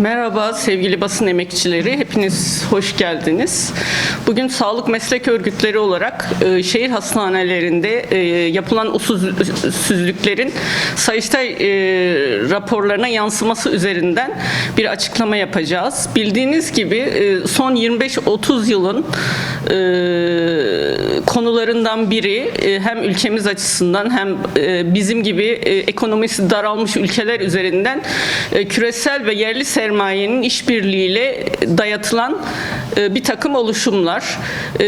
Merhaba sevgili basın emekçileri, hepiniz hoş geldiniz. Bugün sağlık meslek örgütleri olarak e, şehir hastanelerinde e, yapılan usulsüzlüklerin Sayıştay e, raporlarına yansıması üzerinden bir açıklama yapacağız. Bildiğiniz gibi e, son 25-30 yılın e, konularından biri e, hem ülkemiz açısından hem e, bizim gibi e, ekonomisi daralmış ülkeler üzerinden e, küresel ve yerli sermayenin işbirliğiyle dayatılan e, bir takım oluşumlar. E,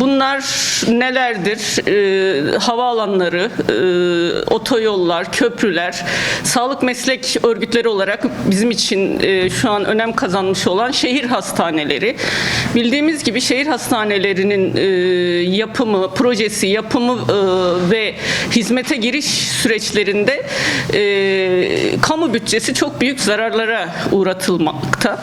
Bunlar nelerdir? E, Havaalanları, e, otoyollar, köprüler, sağlık meslek örgütleri olarak bizim için şu an önem kazanmış olan şehir hastaneleri. Bildiğimiz gibi şehir hastanelerinin yapımı, projesi, yapımı ve hizmete giriş süreçlerinde kamu bütçesi çok büyük zararlara uğratılmakta.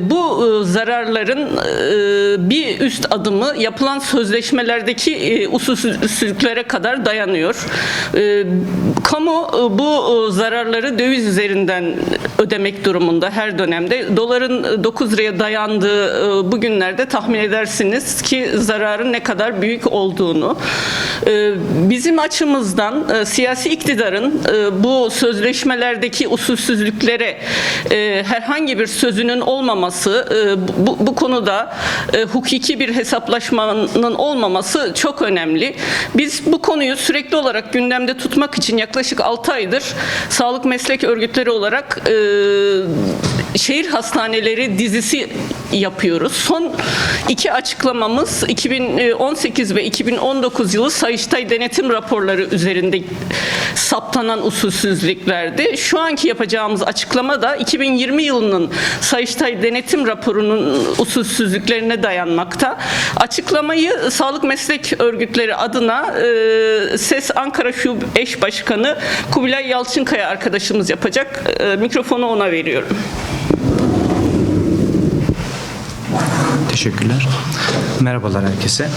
Bu e, zararların e, bir üst adımı yapılan sözleşmelerdeki usulsüzlüklere kadar dayanıyor. Kamu bu zararları döviz üzerinden ödemek durumunda her dönemde. Doların 9 liraya dayandığı e, bu günlerde tahmin edersiniz ki zararın ne kadar büyük olduğunu. Bizim açımızdan siyasi iktidarın bu sözleşmelerdeki usulsüzlüklere herhangi bir sözünün olmaması, bu, bu konuda e, hukuki bir hesaplaşmanın olmaması çok önemli. Biz bu konuyu sürekli olarak gündemde tutmak için yaklaşık 6 aydır sağlık meslek örgütleri olarak e, şehir hastaneleri dizisi yapıyoruz. Son iki açıklamamız 2018 ve 2019 yılı Sayıştay denetim raporları üzerinde saptanan usulsüzlüklerdi. Şu anki yapacağımız açıklama da 2020 yılının Sayıştay denetim raporunun usulsüzlüklerine dayanmakta. Açıklamayı Sağlık Meslek Örgütleri adına e, SES Ankara Şube Eş Başkanı Kubilay Yalçınkaya arkadaşımız yapacak. E, mikrofonu ona veriyorum. Teşekkürler. Merhabalar herkese.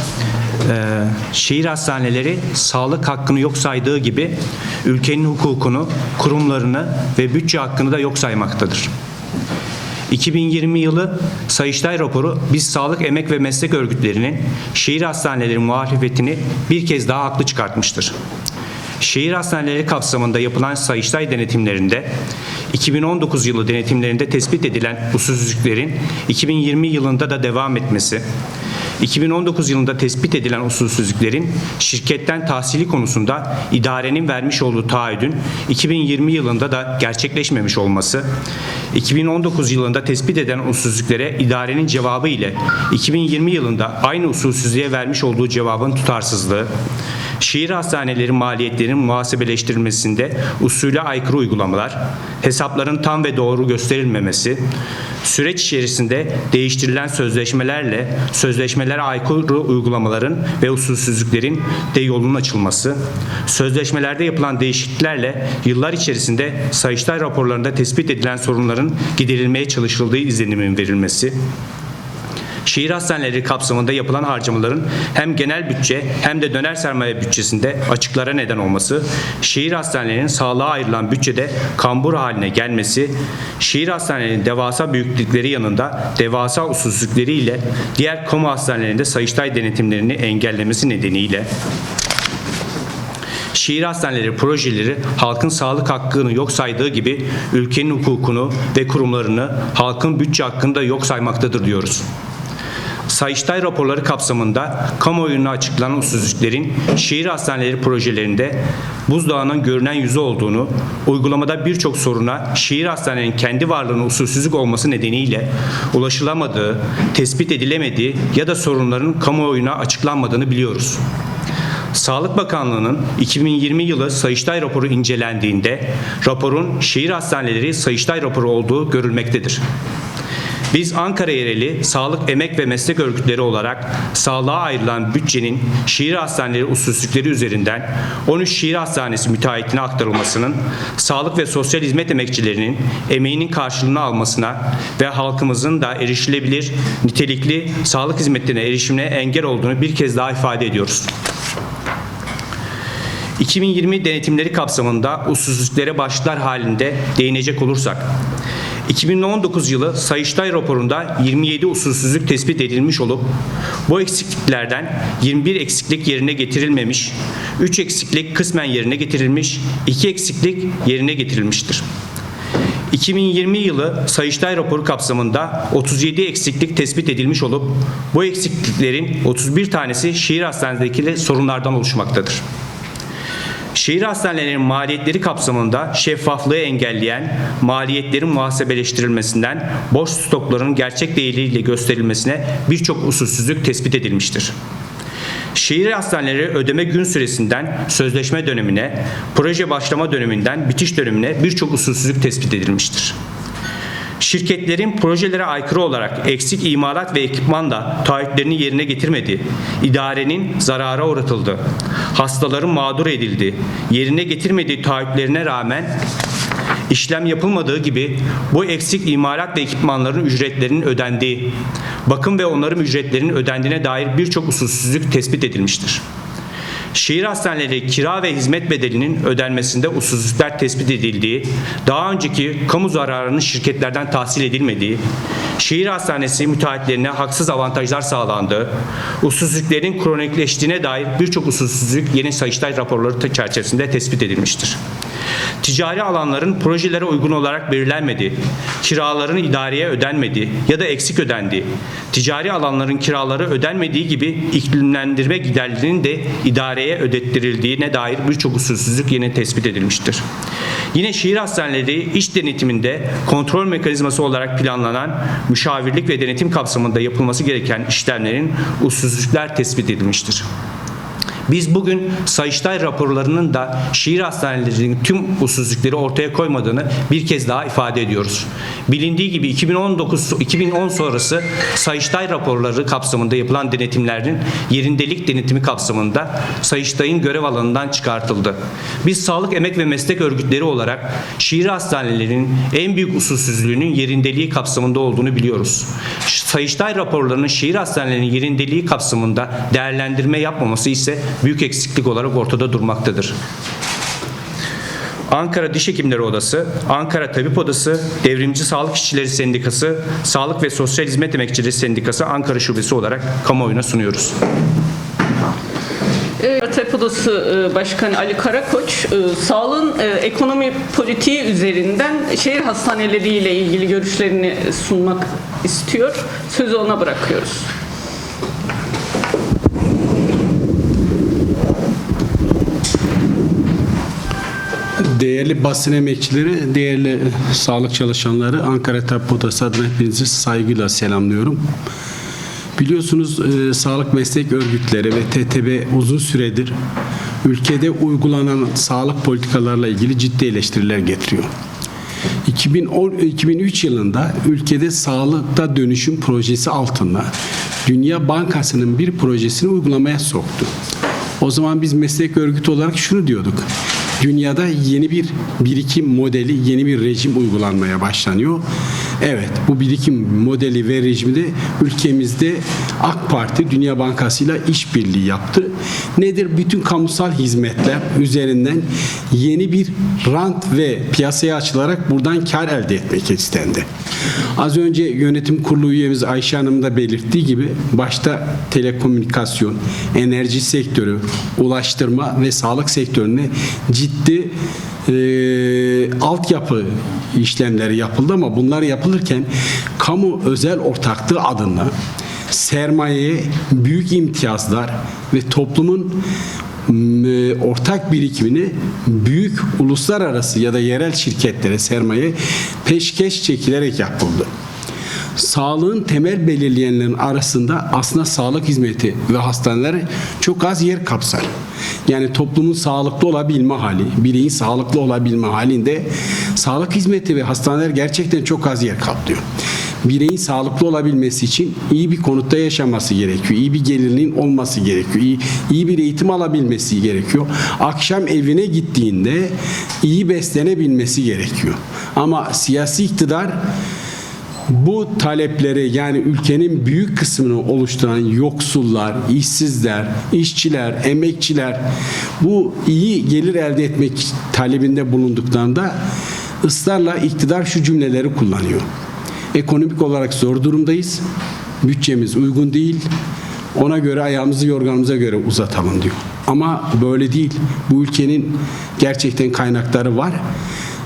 Ee, şehir hastaneleri sağlık hakkını yok saydığı gibi ülkenin hukukunu, kurumlarını ve bütçe hakkını da yok saymaktadır. 2020 yılı Sayıştay raporu biz sağlık emek ve meslek örgütlerinin şehir hastaneleri muhalefetini bir kez daha haklı çıkartmıştır. Şehir hastaneleri kapsamında yapılan Sayıştay denetimlerinde 2019 yılı denetimlerinde tespit edilen usulsüzlüklerin 2020 yılında da devam etmesi, 2019 yılında tespit edilen usulsüzlüklerin şirketten tahsili konusunda idarenin vermiş olduğu taahhüdün 2020 yılında da gerçekleşmemiş olması, 2019 yılında tespit edilen usulsüzlüklere idarenin cevabı ile 2020 yılında aynı usulsüzlüğe vermiş olduğu cevabın tutarsızlığı, şehir hastaneleri maliyetlerinin muhasebeleştirilmesinde usule aykırı uygulamalar, hesapların tam ve doğru gösterilmemesi, süreç içerisinde değiştirilen sözleşmelerle sözleşmelere aykırı uygulamaların ve usulsüzlüklerin de yolunun açılması, sözleşmelerde yapılan değişikliklerle yıllar içerisinde Sayıştay raporlarında tespit edilen sorunların giderilmeye çalışıldığı izlenimin verilmesi, Şehir hastaneleri kapsamında yapılan harcamaların hem genel bütçe hem de döner sermaye bütçesinde açıklara neden olması, şehir hastanelerinin sağlığa ayrılan bütçede kambur haline gelmesi, şehir hastanelerinin devasa büyüklükleri yanında devasa usulsüzlükleriyle diğer kamu hastanelerinde sayıştay denetimlerini engellemesi nedeniyle şehir hastaneleri projeleri halkın sağlık hakkını yok saydığı gibi ülkenin hukukunu ve kurumlarını halkın bütçe hakkını da yok saymaktadır diyoruz. Sayıştay raporları kapsamında kamuoyuna açıklanan usulsüzlüklerin şehir hastaneleri projelerinde buzdağının görünen yüzü olduğunu, uygulamada birçok soruna şehir hastanelerinin kendi varlığının usulsüzlük olması nedeniyle ulaşılamadığı, tespit edilemediği ya da sorunların kamuoyuna açıklanmadığını biliyoruz. Sağlık Bakanlığı'nın 2020 yılı Sayıştay raporu incelendiğinde raporun şehir hastaneleri Sayıştay raporu olduğu görülmektedir. Biz Ankara yereli sağlık emek ve meslek örgütleri olarak sağlığa ayrılan bütçenin şehir hastaneleri usulsüzlükleri üzerinden 13 şehir hastanesi müteahhitine aktarılmasının sağlık ve sosyal hizmet emekçilerinin emeğinin karşılığını almasına ve halkımızın da erişilebilir nitelikli sağlık hizmetlerine erişimine engel olduğunu bir kez daha ifade ediyoruz. 2020 denetimleri kapsamında usulsüzlüklere başlıklar halinde değinecek olursak, 2019 yılı Sayıştay raporunda 27 usulsüzlük tespit edilmiş olup bu eksikliklerden 21 eksiklik yerine getirilmemiş, 3 eksiklik kısmen yerine getirilmiş, 2 eksiklik yerine getirilmiştir. 2020 yılı Sayıştay raporu kapsamında 37 eksiklik tespit edilmiş olup bu eksikliklerin 31 tanesi şehir hastanelerindeki sorunlardan oluşmaktadır. Şehir hastanelerinin maliyetleri kapsamında şeffaflığı engelleyen, maliyetlerin muhasebeleştirilmesinden boş stokların gerçek değeriyle gösterilmesine birçok usulsüzlük tespit edilmiştir. Şehir hastaneleri ödeme gün süresinden sözleşme dönemine, proje başlama döneminden bitiş dönemine birçok usulsüzlük tespit edilmiştir. Şirketlerin projelere aykırı olarak eksik imalat ve ekipmanla taahhütlerini yerine getirmedi. İdarenin zarara uğratıldı. Hastaların mağdur edildi. Yerine getirmediği taahhütlerine rağmen işlem yapılmadığı gibi bu eksik imalat ve ekipmanların ücretlerinin ödendiği, bakım ve onarım ücretlerinin ödendiğine dair birçok usulsüzlük tespit edilmiştir. Şehir hastaneleri kira ve hizmet bedelinin ödenmesinde usulsüzlükler tespit edildiği, daha önceki kamu zararının şirketlerden tahsil edilmediği, şehir hastanesi müteahhitlerine haksız avantajlar sağlandığı, usulsüzlüklerin kronikleştiğine dair birçok usulsüzlük yeni Sayıştay raporları çerçevesinde tespit edilmiştir. Ticari alanların projelere uygun olarak belirlenmediği, kiraların idareye ödenmediği ya da eksik ödendiği, ticari alanların kiraları ödenmediği gibi iklimlendirme giderlerinin de idareye ödettirildiğine dair birçok usulsüzlük yeni tespit edilmiştir. Yine şehir hastaneleri iş denetiminde kontrol mekanizması olarak planlanan müşavirlik ve denetim kapsamında yapılması gereken işlemlerin usulsüzlükler tespit edilmiştir. Biz bugün Sayıştay raporlarının da şehir hastanelerinin tüm usulsüzlükleri ortaya koymadığını bir kez daha ifade ediyoruz. Bilindiği gibi 2019 2010 sonrası Sayıştay raporları kapsamında yapılan denetimlerin yerindelik denetimi kapsamında Sayıştay'ın görev alanından çıkartıldı. Biz sağlık emek ve meslek örgütleri olarak şehir hastanelerinin en büyük usulsüzlüğünün yerindeliği kapsamında olduğunu biliyoruz. Sayıştay raporlarının şehir hastanelerinin yerindeliği kapsamında değerlendirme yapmaması ise büyük eksiklik olarak ortada durmaktadır. Ankara Diş Hekimleri Odası, Ankara Tabip Odası, Devrimci Sağlık İşçileri Sendikası, Sağlık ve Sosyal Hizmet Emekçileri Sendikası Ankara Şubesi olarak kamuoyuna sunuyoruz. TEP Odası e, Başkanı Ali Karakoç, e, sağlığın e, ekonomi politiği üzerinden şehir hastaneleriyle ilgili görüşlerini sunmak istiyor. Sözü ona bırakıyoruz. Değerli basın emekçileri, değerli sağlık çalışanları, Ankara Tabip Odası adına hepinizi saygıyla selamlıyorum. Biliyorsunuz e, sağlık meslek örgütleri ve TTB uzun süredir ülkede uygulanan sağlık politikalarla ilgili ciddi eleştiriler getiriyor. 2010, 2003 yılında ülkede sağlıkta dönüşüm projesi altında Dünya Bankası'nın bir projesini uygulamaya soktu. O zaman biz meslek örgütü olarak şunu diyorduk. Dünyada yeni bir birikim modeli, yeni bir rejim uygulanmaya başlanıyor. Evet, bu birikim modeli ve rejimi de ülkemizde AK Parti Dünya Bankası ile işbirliği yaptı. Nedir? Bütün kamusal hizmetler üzerinden yeni bir rant ve piyasaya açılarak buradan kar elde etmek istendi. Az önce yönetim kurulu üyemiz Ayşe Hanım da belirttiği gibi başta telekomünikasyon, enerji sektörü, ulaştırma ve sağlık sektörüne ciddi e, altyapı işlemleri yapıldı ama bunlar yapılırken kamu özel ortaklığı adına sermayeye büyük imtiyazlar ve toplumun ortak birikimini büyük uluslararası ya da yerel şirketlere sermaye peşkeş çekilerek yapıldı. Sağlığın temel belirleyenlerin arasında aslında sağlık hizmeti ve hastaneler çok az yer kapsar. Yani toplumun sağlıklı olabilme hali, bireyin sağlıklı olabilme halinde sağlık hizmeti ve hastaneler gerçekten çok az yer kaplıyor bireyin sağlıklı olabilmesi için iyi bir konutta yaşaması gerekiyor. İyi bir gelirliğin olması gerekiyor. İyi, iyi bir eğitim alabilmesi gerekiyor. Akşam evine gittiğinde iyi beslenebilmesi gerekiyor. Ama siyasi iktidar bu talepleri yani ülkenin büyük kısmını oluşturan yoksullar, işsizler, işçiler, emekçiler bu iyi gelir elde etmek talebinde bulunduklarında ısrarla iktidar şu cümleleri kullanıyor. Ekonomik olarak zor durumdayız. Bütçemiz uygun değil. Ona göre ayağımızı yorganımıza göre uzatalım diyor. Ama böyle değil. Bu ülkenin gerçekten kaynakları var.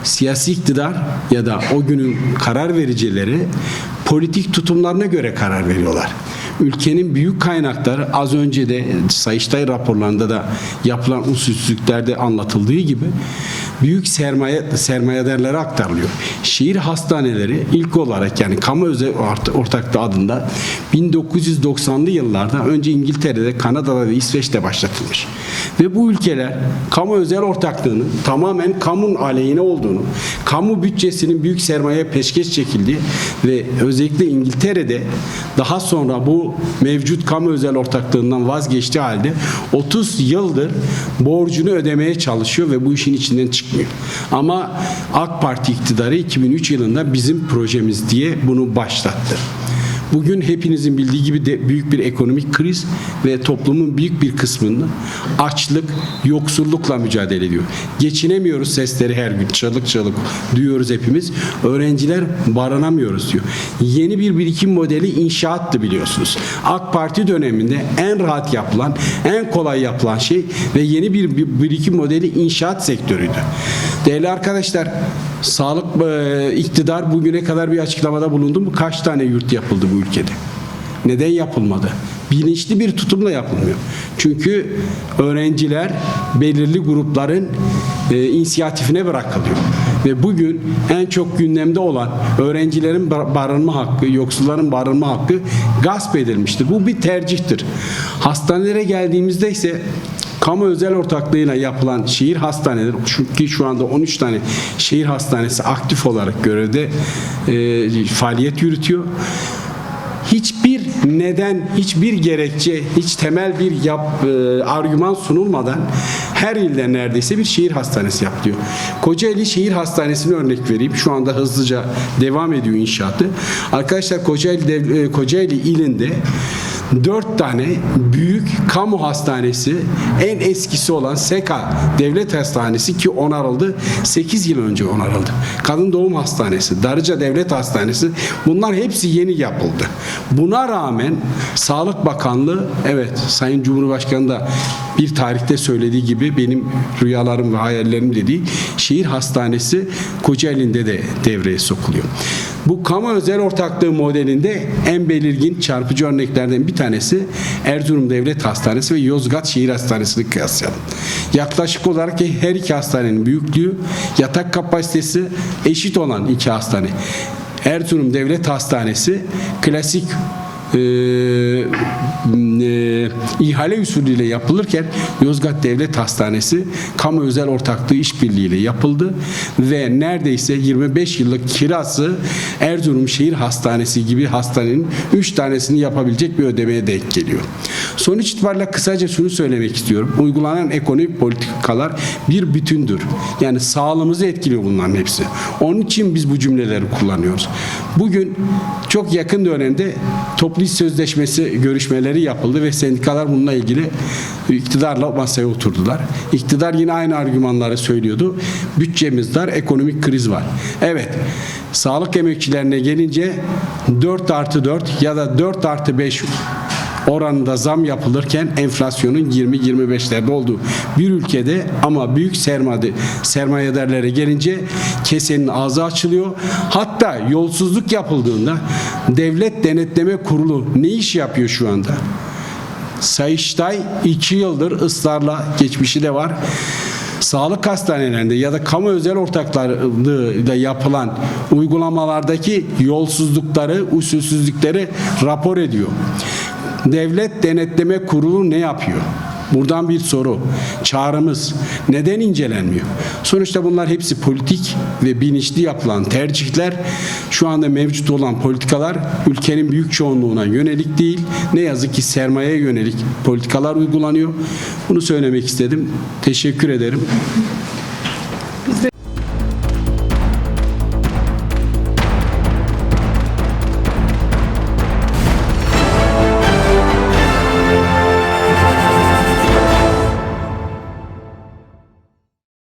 Siyasi iktidar ya da o günün karar vericileri politik tutumlarına göre karar veriyorlar. Ülkenin büyük kaynakları az önce de Sayıştay raporlarında da yapılan usulsüzlüklerde anlatıldığı gibi büyük sermaye sermayedarlara aktarılıyor. Şehir hastaneleri ilk olarak yani kamu özel ort- ortaklığı adında 1990'lı yıllarda önce İngiltere'de, Kanada'da ve İsveç'te başlatılmış. Ve bu ülkeler kamu özel ortaklığının tamamen kamunun aleyhine olduğunu, kamu bütçesinin büyük sermayeye peşkeş çekildiği ve özellikle İngiltere'de daha sonra bu mevcut kamu özel ortaklığından vazgeçtiği halde 30 yıldır borcunu ödemeye çalışıyor ve bu işin içinden çıkmıyor. Ama AK Parti iktidarı 2003 yılında bizim projemiz diye bunu başlattı. Bugün hepinizin bildiği gibi de büyük bir ekonomik kriz ve toplumun büyük bir kısmını açlık, yoksullukla mücadele ediyor. Geçinemiyoruz sesleri her gün çalık çalık duyuyoruz hepimiz. Öğrenciler barınamıyoruz diyor. Yeni bir birikim modeli inşaattı biliyorsunuz. AK Parti döneminde en rahat yapılan, en kolay yapılan şey ve yeni bir birikim modeli inşaat sektörüydü. Değerli arkadaşlar, sağlık e, iktidar bugüne kadar bir açıklamada bulundu mu? Kaç tane yurt yapıldı bu ülkede? Neden yapılmadı? Bilinçli bir tutumla yapılmıyor. Çünkü öğrenciler belirli grupların e, inisiyatifine bırakılıyor. Ve bugün en çok gündemde olan öğrencilerin bar- barınma hakkı, yoksulların barınma hakkı gasp edilmiştir. Bu bir tercihtir. Hastanelere geldiğimizde ise kamu özel ortaklığıyla yapılan şehir hastaneleri ki şu anda 13 tane şehir hastanesi aktif olarak görevde e, faaliyet yürütüyor hiçbir neden, hiçbir gerekçe, hiç temel bir yap, e, argüman sunulmadan her ilde neredeyse bir şehir hastanesi yapılıyor. Kocaeli Şehir Hastanesi'ni örnek vereyim. Şu anda hızlıca devam ediyor inşaatı. Arkadaşlar Kocaeli, e, Kocaeli ilinde dört tane büyük kamu hastanesi en eskisi olan SEKA Devlet Hastanesi ki onarıldı 8 yıl önce onarıldı. Kadın Doğum Hastanesi, Darıca Devlet Hastanesi bunlar hepsi yeni yapıldı. Buna rağmen Sağlık Bakanlığı evet Sayın Cumhurbaşkanı da bir tarihte söylediği gibi benim rüyalarım ve hayallerim dediği şehir hastanesi Kocaeli'nde de devreye sokuluyor. Bu kamu özel ortaklığı modelinde en belirgin çarpıcı örneklerden bir tanesi Erzurum Devlet Hastanesi ve Yozgat Şehir Hastanesi'ni kıyaslayalım. Yaklaşık olarak her iki hastanenin büyüklüğü, yatak kapasitesi eşit olan iki hastane. Erzurum Devlet Hastanesi klasik e, e, ihale usulüyle yapılırken Yozgat Devlet Hastanesi kamu özel ortaklığı işbirliğiyle yapıldı ve neredeyse 25 yıllık kirası Erzurum Şehir Hastanesi gibi hastanenin 3 tanesini yapabilecek bir ödemeye denk geliyor. Sonuç itibariyle kısaca şunu söylemek istiyorum. Uygulanan ekonomik politikalar bir bütündür. Yani sağlığımızı etkiliyor bunların hepsi. Onun için biz bu cümleleri kullanıyoruz. Bugün çok yakın dönemde toplu sözleşmesi görüşmeleri yapıldı ve sendikalar bununla ilgili iktidarla masaya oturdular. İktidar yine aynı argümanları söylüyordu. Bütçemiz dar, ekonomik kriz var. Evet, sağlık emekçilerine gelince 4 artı 4 ya da 4 artı 5 oranında zam yapılırken enflasyonun 20-25'lerde olduğu bir ülkede ama büyük sermaye sermayedarlara gelince kesenin ağzı açılıyor. Hatta yolsuzluk yapıldığında devlet denetleme kurulu ne iş yapıyor şu anda? Sayıştay 2 yıldır ısrarla geçmişi de var. Sağlık hastanelerinde ya da kamu özel ortaklarıyla yapılan uygulamalardaki yolsuzlukları, usulsüzlükleri rapor ediyor. Devlet Denetleme Kurulu ne yapıyor? Buradan bir soru. Çağrımız neden incelenmiyor? Sonuçta bunlar hepsi politik ve bilinçli yapılan tercihler. Şu anda mevcut olan politikalar ülkenin büyük çoğunluğuna yönelik değil. Ne yazık ki sermayeye yönelik politikalar uygulanıyor. Bunu söylemek istedim. Teşekkür ederim.